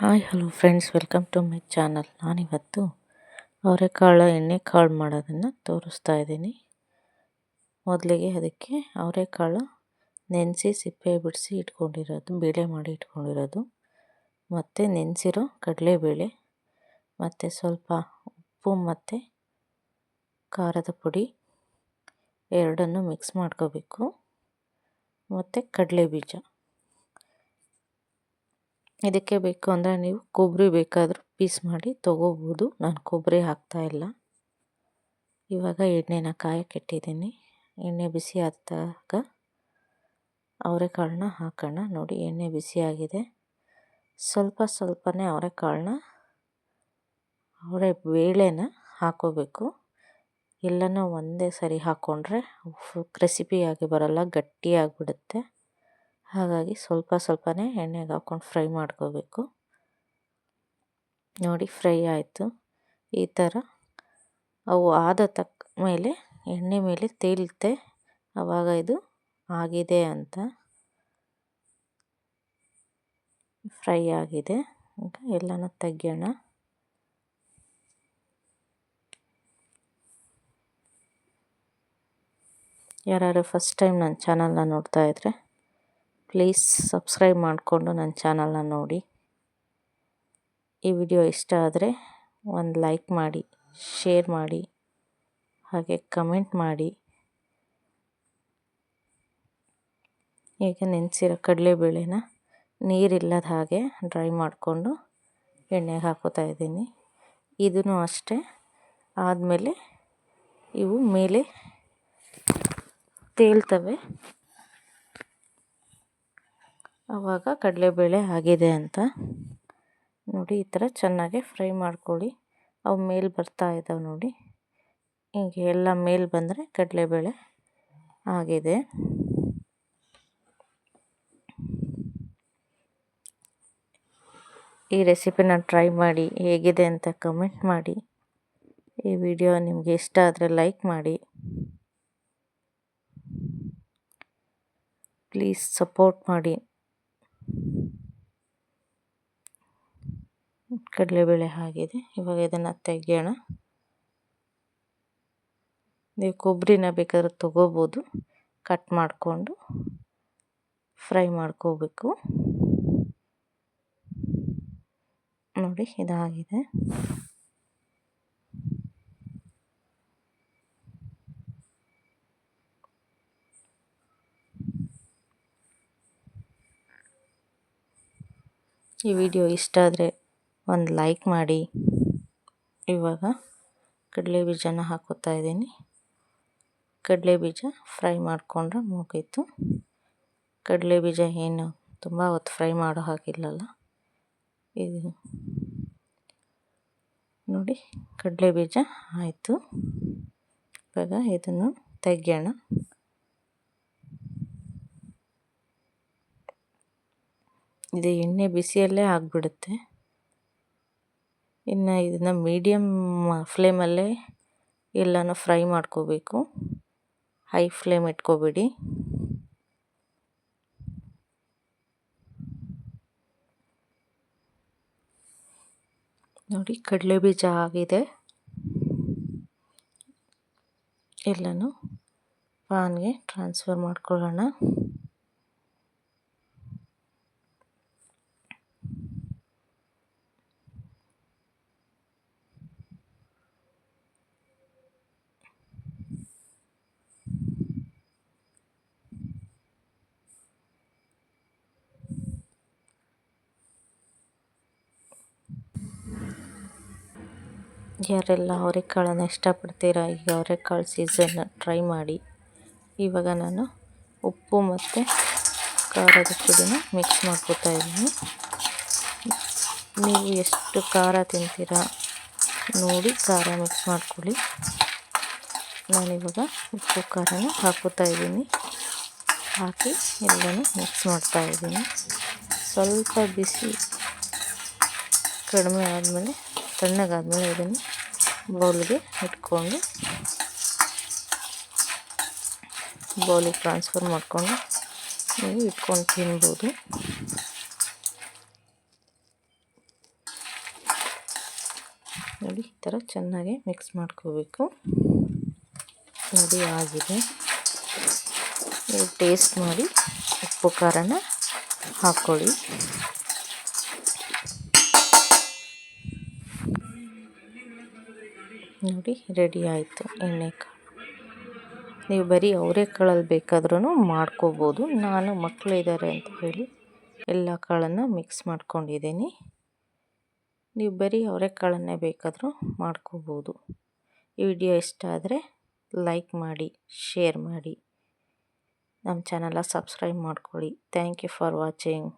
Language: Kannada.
Hi, hello friends, welcome to my channel. ನಾನಿವತ್ತು ಅವರೆಕಾಳು ಎಣ್ಣೆ ಕಾಳು ಮಾಡೋದನ್ನು ತೋರಿಸ್ತಾ ಇದ್ದೀನಿ. ಮೊದಲಿಗೆ ಅದಕ್ಕೆ ಅವರೆಕಾಳು ನೆನೆಸಿ ಸಿಪ್ಪೆ ಬಿಡಿಸಿ ಇಟ್ಕೊಂಡಿರೋದು, ಬೇಳೆ ಮಾಡಿ ಇಟ್ಕೊಂಡಿರೋದು, ಮತ್ತು ನೆನೆಸಿರೋ ಕಡಲೆಬೇಳೆ, ಮತ್ತು ಸ್ವಲ್ಪ ಉಪ್ಪು ಮತ್ತು ಖಾರದ ಪುಡಿ ಎರಡನ್ನು ಮಿಕ್ಸ್ ಮಾಡ್ಕೋಬೇಕು, ಮತ್ತು ಕಡಲೆ ಬೀಜ ಇದಕ್ಕೆ ಬೇಕು ಅಂದರೆ ನೀವು ಕೊಬ್ಬರಿ ಬೇಕಾದರೂ ಪೀಸ್ ಮಾಡಿ ತೊಗೋಬೋದು. ನಾನು ಕೊಬ್ಬರಿ ಹಾಕ್ತಾಯಿಲ್ಲ ಇವಾಗ ಎಣ್ಣೆನ ಕಾಯಕ್ಕಿಟ್ಟಿದ್ದೀನಿ ಎಣ್ಣೆ ಬಿಸಿ ಆದಾಗ ಅವರೆಕಾಳನ್ನ ಹಾಕೋಣ. ನೋಡಿ, ಎಣ್ಣೆ ಬಿಸಿಯಾಗಿದೆ ಸ್ವಲ್ಪ ಸ್ವಲ್ಪನೇ ಅವರೆಕಾಳನ್ನ ಅವರೆ ಬೇಳೆನ ಹಾಕೋಬೇಕು. ಎಲ್ಲನೂ ಒಂದೇ ಸರಿ ಹಾಕ್ಕೊಂಡ್ರೆ ಕ್ರೆಸಿಪಿಯಾಗಿ ಬರಲ್ಲ ಗಟ್ಟಿಯಾಗಿಬಿಡುತ್ತೆ ಹಾಗಾಗಿ ಸ್ವಲ್ಪ ಸ್ವಲ್ಪನೇ ಎಣ್ಣೆಗೆ ಹಾಕ್ಕೊಂಡು ಫ್ರೈ ಮಾಡ್ಕೋಬೇಕು. ನೋಡಿ ಫ್ರೈ ಆಯಿತು. ಈ ಥರ ಅವು ಆದ ತಕ್ಕ ಮೇಲೆ ಎಣ್ಣೆ ಮೇಲೆ ತೇಲುತ್ತೆ ಆವಾಗ ಇದು ಆಗಿದೆ ಅಂತ ಫ್ರೈ ಆಗಿದೆ. ಈಗ ಎಲ್ಲನೂ ತೆಗಿಯೋಣ. ಯಾರು ಫಸ್ಟ್ ಟೈಮ್ ನನ್ನ ಚಾನಲ್ನ ನೋಡ್ತಾ ಇದ್ದರೆ ಪ್ಲೀಸ್ ಸಬ್ಸ್ಕ್ರೈಬ್ ಮಾಡಿಕೊಂಡು ನನ್ನ ಚಾನಲ್ನ ನೋಡಿ. ಈ ವಿಡಿಯೋ ಇಷ್ಟ ಆದರೆ ಒಂದು ಲೈಕ್ ಮಾಡಿ, ಶೇರ್ ಮಾಡಿ, ಹಾಗೆ ಕಮೆಂಟ್ ಮಾಡಿ. ಈಗ ನೆನೆಸಿರೋ ಕಡಲೆಬೇಳೆನ ನೀರಿಲ್ಲದ ಹಾಗೆ ಡ್ರೈ ಮಾಡಿಕೊಂಡು ಎಣ್ಣೆಗೆ ಹಾಕೋತಾ ಇದ್ದೀನಿ. ಇದೂ ಅಷ್ಟೇ. ಆದಮೇಲೆ ಇವು ಮೇಲೆ ತೇಲ್ತವೆ. ಆವಾಗ ಕಡಲೆಬೇಳೆ ಆಗಿದೆ ಅಂತ. ನೋಡಿ, ಈ ಥರ ಚೆನ್ನಾಗಿ ಫ್ರೈ ಮಾಡ್ಕೊಳ್ಳಿ. ಅವು ಮೇಲೆ ಬರ್ತಾ ಇದ್ದಾವೆ ನೋಡಿ. ಹೀಗೆ ಎಲ್ಲ ಮೇಲೆ ಬಂದರೆ ಕಡಲೆಬೇಳೆ ಆಗಿದೆ. ಈ ರೆಸಿಪಿನ ಟ್ರೈ ಮಾಡಿ, ಹೇಗಿದೆ ಅಂತ ಕಮೆಂಟ್ ಮಾಡಿ. ಈ ವಿಡಿಯೋ ನಿಮಗೆ ಇಷ್ಟ ಆದರೆ ಲೈಕ್ ಮಾಡಿ. ಪ್ಲೀಸ್ ಸಪೋರ್ಟ್ ಮಾಡಿ. ಕಡಲೆಬೇಳೆ ಆಗಿದೆ. ಇವಾಗ ಇದನ್ನು ತೆಗೆಯೋಣ. ನೀವು ಕೊಬ್ಬರಿನ ಬೇಕಾದ್ರೆ ತೊಗೋಬೋದು. ಕಟ್ ಮಾಡಿಕೊಂಡು ಫ್ರೈ ಮಾಡ್ಕೋಬೇಕು. ನೋಡಿ, ಇದಾಗಿದೆ. ಈ ವಿಡಿಯೋ ಇಷ್ಟ ಆದರೆ ಒಂದು ಲೈಕ್ ಮಾಡಿ. ಇವಾಗ ಕಡಲೆ ಬೀಜನ ಹಾಕೋತಾ ಇದ್ದೀನಿ. ಕಡಲೆ ಬೀಜ ಫ್ರೈ ಮಾಡಿಕೊಂಡ್ರೆ ಮುಗೀತು. ಕಡಲೆ ಬೀಜ ಏನು ತುಂಬ ಹೊತ್ತು ಫ್ರೈ ಮಾಡೋ ಹಾಗಿಲ್ಲಲ್ಲ. ಇದು ನೋಡಿ ಕಡಲೆ ಬೀಜ ಆಯಿತು. ಇವಾಗ ಇದನ್ನು ತೆಗೆಯೋಣ. ಇದು ಎಣ್ಣೆ ಬಿಸಿಯಲ್ಲೇ ಆಗಿಬಿಡುತ್ತೆ. ಇನ್ನು ಇದನ್ನು ಮೀಡಿಯಮ್ ಫ್ಲೇಮಲ್ಲೇ ಎಲ್ಲನೂ ಫ್ರೈ ಮಾಡ್ಕೋಬೇಕು. ಹೈ ಫ್ಲೇಮ್ ಇಟ್ಕೋಬೇಡಿ. ನೋಡಿ ಕಡಲೆ ಬೀಜ ಆಗಿದೆ. ಎಲ್ಲನೂ ಪಾನ್ಗೆ ಟ್ರಾನ್ಸ್ಫರ್ ಮಾಡ್ಕೊಳ್ಳೋಣ. ಯಾರೆಲ್ಲ ಅವರೆಕಾಳನ್ನು ಇಷ್ಟಪಡ್ತೀರಾ, ಈಗ ಅವರೆಕಾಳು ಸೀಸನ್ ಟ್ರೈ ಮಾಡಿ. ಇವಾಗ ನಾನು ಉಪ್ಪು ಮತ್ತು ಖಾರದ ಪುಡಿನ ಮಿಕ್ಸ್ ಮಾಡ್ಕೋತಾ ಇದ್ದೀನಿ. ನೀವು ಎಷ್ಟು ಖಾರ ತಿಂತೀರಾ ನೋಡಿ ಖಾರ ಮಿಕ್ಸ್ ಮಾಡ್ಕೊಳ್ಳಿ. ನಾನಿವಾಗ ಉಪ್ಪು ಖಾರನ ಹಾಕೋತಾ ಇದ್ದೀನಿ. ಹಾಕಿ ಎಲ್ಲನೂ ಮಿಕ್ಸ್ ಮಾಡ್ತಾ ಇದ್ದೀನಿ. ಸ್ವಲ್ಪ ಬಿಸಿ ಕಡಿಮೆ ಆದಮೇಲೆ ತಣ್ಣಗಾದಮೇಲೆ ಇದನ್ನು ಬೌಲ್ಗೆ ಇಟ್ಕೊಂಡು ಬೌಲಿಗೆ ಟ್ರಾನ್ಸ್ಫರ್ ಮಾಡಿಕೊಂಡು ನೀವು ಇಟ್ಕೊಂಡು ತಿನ್ಬೋದು. ನೋಡಿ, ಈ ಥರ ಚೆನ್ನಾಗಿ ಮಿಕ್ಸ್ ಮಾಡ್ಕೋಬೇಕು. ನೋಡಿ, ಆಗಿದೆ. ನೀವು ಟೇಸ್ಟ್ ಮಾಡಿ ಉಪ್ಪು ಖಾರನ ಹಾಕ್ಕೊಳ್ಳಿ ನೋಡಿ ರೆಡಿ ಆಯಿತು ಎಣ್ಣೆಕಾಳು ನೀವು ಬರೀ ಅವರೆಕಾಳಲ್ಲಿ ಬೇಕಾದ್ರೂ ಮಾಡ್ಕೋಬೋದು. ನಾನು ಮಕ್ಕಳಿದ್ದಾರೆ ಅಂತ ಹೇಳಿ ಎಲ್ಲ ಕಾಳನ್ನು ಮಿಕ್ಸ್ ಮಾಡ್ಕೊಂಡಿದ್ದೀನಿ. ನೀವು ಬರೀ ಅವರೆಕಾಳನ್ನೇ ಬೇಕಾದರೂ ಮಾಡ್ಕೋಬೋದು. ಈ ವಿಡಿಯೋ ಇಷ್ಟ ಆದರೆ ಲೈಕ್ ಮಾಡಿ ಶೇರ್ ಮಾಡಿ. ನಮ್ಮ ಚಾನಲ ಸಬ್ಸ್ಕ್ರೈಬ್ ಮಾಡ್ಕೊಳ್ಳಿ. Thank you for watching